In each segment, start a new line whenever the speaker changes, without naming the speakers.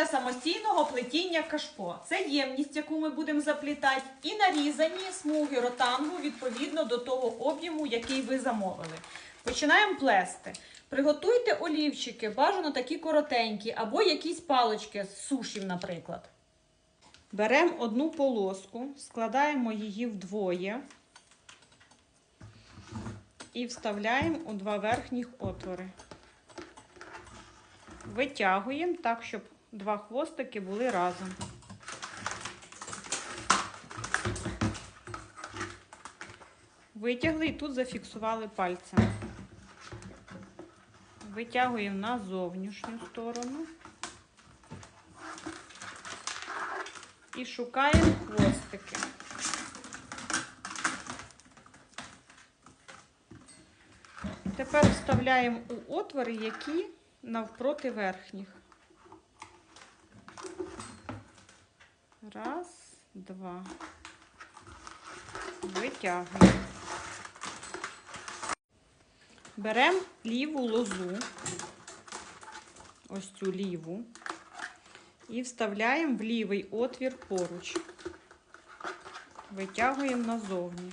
для самостійного плетіння кашпо. Це ємність, яку ми будемо заплітати, і нарізані смуги ротангу відповідно до того об'єму, який ви замовили. Починаємо плести. Приготуйте олівчики, бажано такі коротенькі, або якісь палички з сушів, наприклад. Беремо одну полоску, складаємо її вдвоє і вставляємо у два верхніх отвори. Витягуємо так, щоб два хвостики були разом. Витягли і тут зафіксували пальцем. Витягуємо на зовнішню сторону. І шукаємо хвостики. Тепер вставляємо у отвори, які навпроти верхніх. Раз, два. Витягуємо. Беремо ліву лозу, ось цю ліву, і вставляємо в лівий отвір поруч. Витягуємо назовні.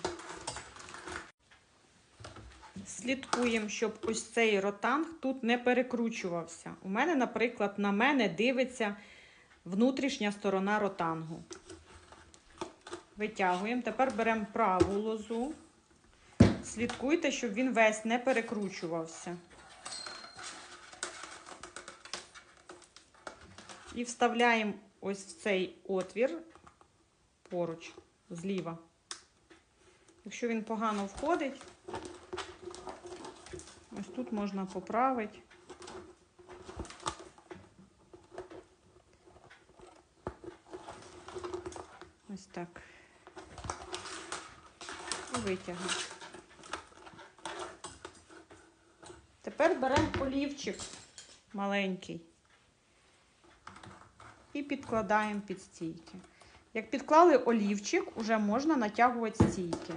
Слідкуємо, щоб ось цей ротанг тут не перекручувався. У мене, наприклад, на мене дивиться внутрішня сторона ротангу. Витягуємо. Тепер беремо праву лозу. Слідкуйте, щоб він весь не перекручувався. І вставляємо ось в цей отвір поруч, зліва. Якщо він погано входить, ось тут можна поправити. Ось так. І витягнемо. Тепер беремо олівчик маленький і підкладаємо під стійки. Як підклали олівчик, уже можна натягувати стійки.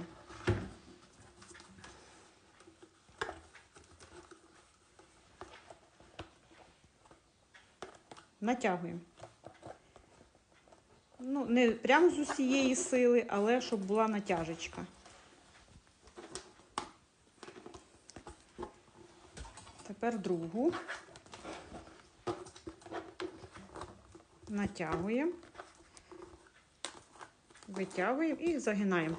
Натягуємо. Ну, не прямо з усієї сили, але щоб була натяжечка. Тепер другу. Натягуємо, витягуємо і загинаємо.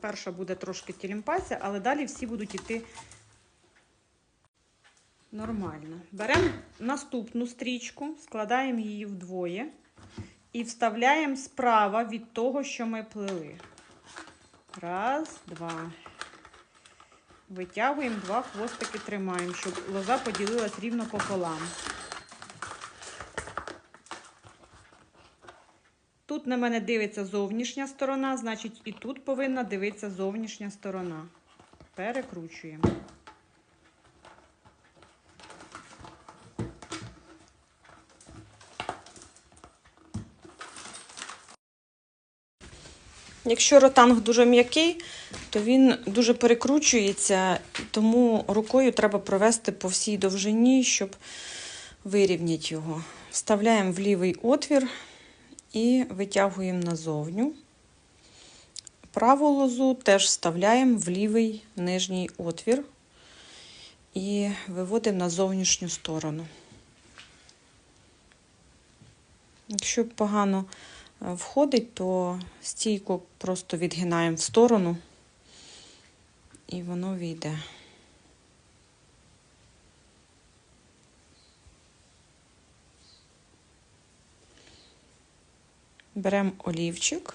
Перша буде трошки тілімпася, але далі всі будуть йти нормально. Беремо наступну стрічку, складаємо її вдвоє і вставляємо справа від того, що ми плели. Раз, два. Витягуємо два хвостики, тримаємо, щоб лоза поділилась рівно пополам. Тут на мене дивиться зовнішня сторона, значить і тут повинна дивитися зовнішня сторона. Перекручуємо. Якщо ротанг дуже м'який, то він дуже перекручується, тому рукою треба провести по всій довжині, щоб вирівняти його. Вставляємо в лівий отвір і витягуємо назовню. Праву лозу теж вставляємо в лівий нижній отвір і виводимо на зовнішню сторону. Якщо погано входить, то стійку просто відгинаємо в сторону і воно війде. Беремо олівчик,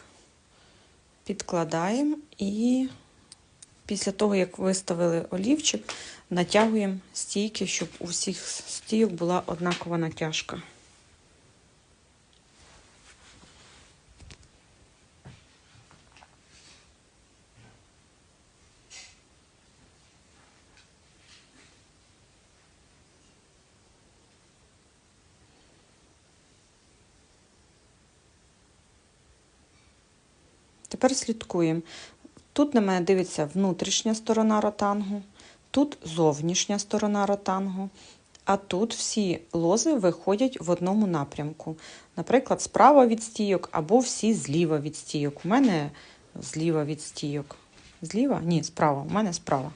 підкладаємо і після того, як виставили олівчик, натягуємо стійки, щоб у всіх стійок була однакова натяжка. Тепер слідкуємо. Тут на мене дивиться внутрішня сторона ротангу, тут зовнішня сторона ротангу, А тут всі лози виходять в одному напрямку. Наприклад, справа від стійок або всі зліва від стійок. У мене зліва від стійок. Зліва? Ні, справа. У мене справа.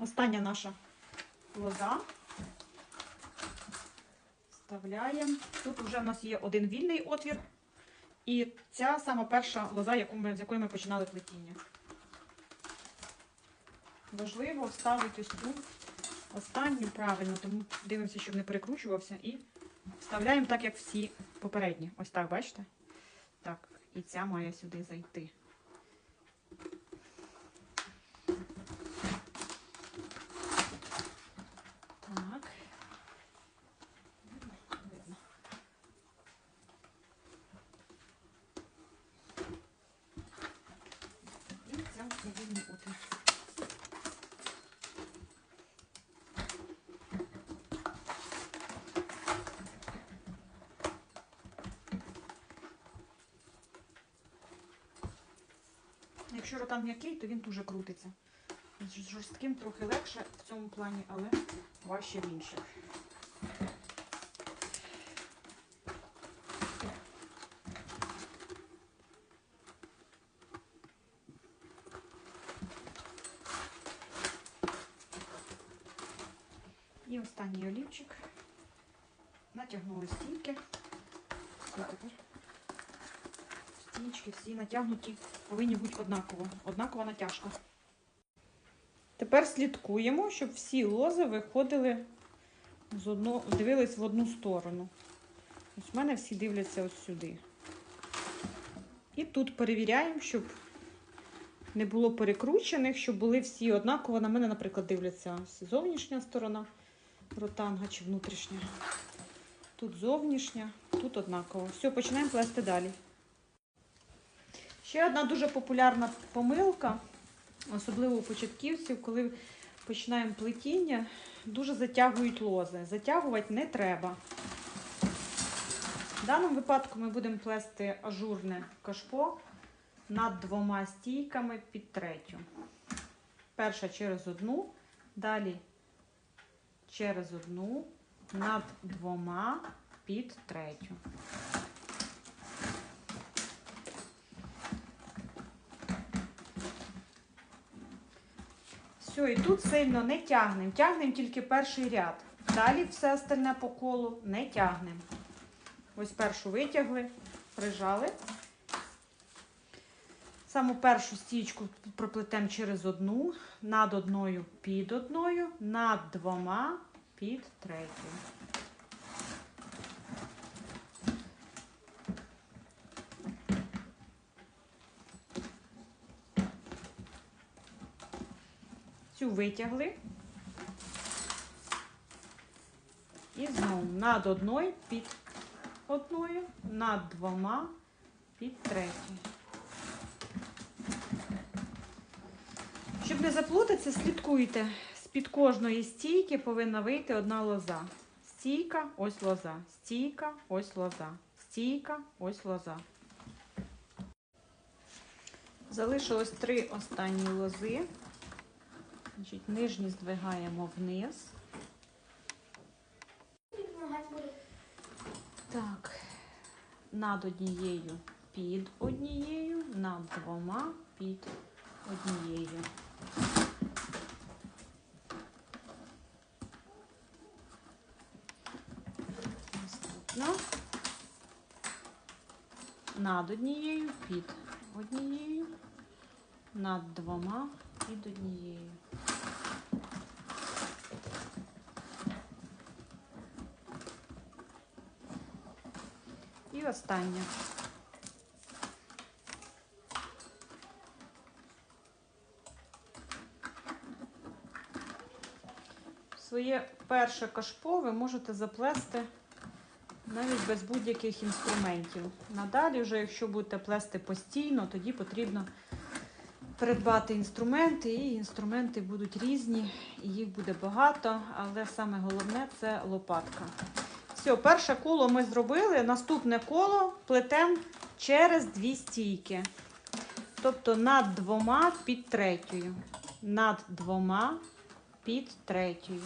Остання наша лоза. Вставляємо. Тут вже в нас є один вільний отвір. І ця сама перша лоза, яку ми, з якої ми починали плетіння. Важливо вставити ось цю останню правильно, тому дивимося, щоб не перекручувався. І вставляємо так, як всі попередні. Ось так, бачите? Так, і ця має сюди зайти. Так. Видно? Видно. І ця вільний отвір. Якщо ротан м'який, то він дуже крутиться. З жорстким трохи легше в цьому плані, але важче в інших. І останній олівчик. Натягнули стійки. Все тепер. Стічки всі натягнуті, повинні бути однаково. Однакова натяжка. Тепер слідкуємо, щоб всі лози виходили з одно, дивились в одну сторону. Ось в мене всі дивляться ось сюди. І тут перевіряємо, щоб не було перекручених, щоб були всі однаково. На мене, наприклад, дивляться зовнішня сторона ротанга чи внутрішня. Тут зовнішня, тут однаково. Все, починаємо плести далі. Ще одна дуже популярна помилка, особливо у початківців, коли починаємо плетіння, дуже затягують лози. Затягувати не треба. В даному випадку ми будемо плести ажурне кашпо над двома стійками під третю. Перша через одну, далі через одну, над двома під третю. Все, і тут сильно не тягнемо. Тягнемо тільки перший ряд. Далі все остальне по колу не тягнемо. Ось першу витягли, прижали. Саму першу стічку проплетемо через одну, над одною під одною, над двома під третю. Цю витягли. І знову над одною під одною, над двома під третю. Щоб не заплутатися, слідкуйте. З-під кожної стійки повинна вийти одна лоза. Стійка, ось лоза. Стійка, ось лоза. Стійка, ось лоза. Залишилось три останні лози. Значить, нижні здвигаємо вниз. Так, над однією під однією, над двома під однією. Наступно. Над однією, під однією, над двома, під однією. І останнє. Своє перше кашпо ви можете заплести навіть без будь-яких інструментів. Надалі, вже якщо будете плести постійно, тоді потрібно придбати інструменти, і інструменти будуть різні, і їх буде багато, але саме головне це лопатка. Все, перше коло ми зробили. Наступне коло плетемо через дві стійки. Тобто над двома під третьою. Над двома під третьою.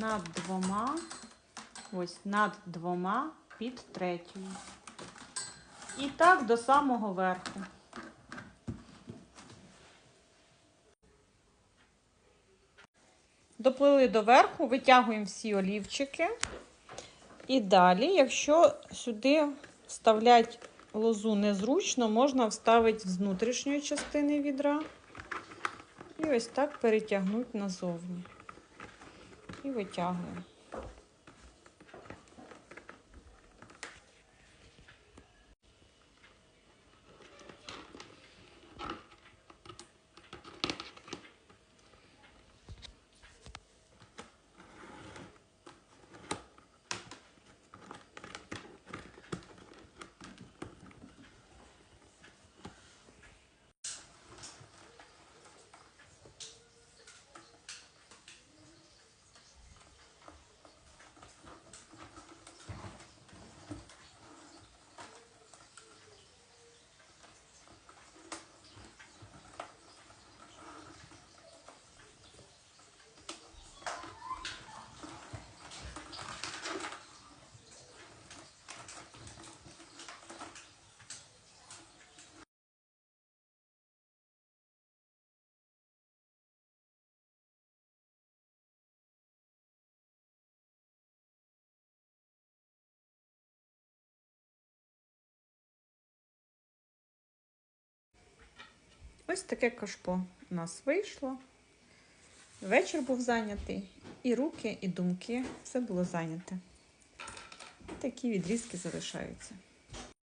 Над двома, ось над двома під третьою. І так до самого верху. Доплили до верху, витягуємо всі олівчики. І далі, якщо сюди вставляти лозу незручно, можна вставити з внутрішньої частини відра. І ось так перетягнути назовні. І витягуємо. Ось таке кашпо у нас вийшло. Вечір був зайнятий, і руки, і думки все було зайняте. Такі відрізки залишаються.